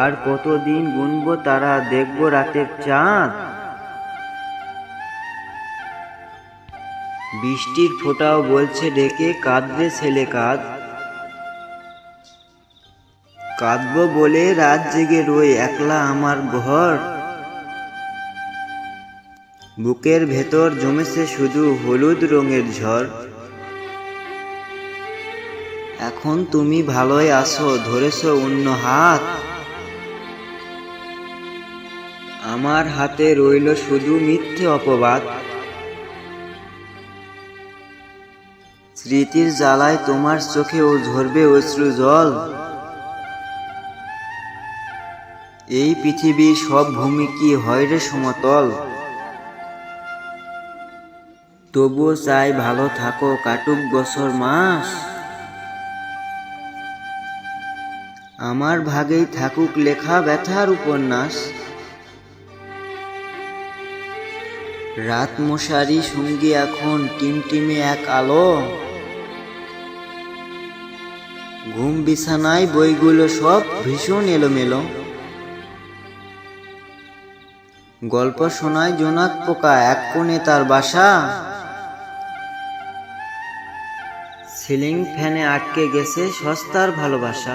আর কতদিন গুনবো তারা দেখব রাতের চাঁদ। বৃষ্টির ফোঁটাও বলছে ডেকে কাঁদবে ছেলে কাঁদ। কাঁদবো বলে রাত জেগে রই একলা আমার ঘর। বুকের ভেতর জমেছে শুধু হলুদ রঙের ঝড়। এখন তুমি ভালোই আছো, ধরেছো অন্য হাত। আমার হাতে রইল শুধু মিথ্যে অপবাদ। স্মৃতির জ্বালায় তোমার চোখে ও ঝরবে অশ্রু জল। এই পৃথিবীর সব ভূমি কি হয় রে সমতল? তবুও চাই ভালো থাকো, কাটুক বছর মাস আমার ভাগেই থাকুক লেখা ব্যথার উপন্যাস। রাত মশারি সঙ্গী এখন টিমটিমে এক আলো। ঘুম বিছানায় বইগুলো সব ভীষণ এলোমেলো। গল্প শোনায় জোনাক পোকা এক কোণে তার বাসা। সিলিং ফ্যানে আটকে গেছে সস্তার ভালোবাসা।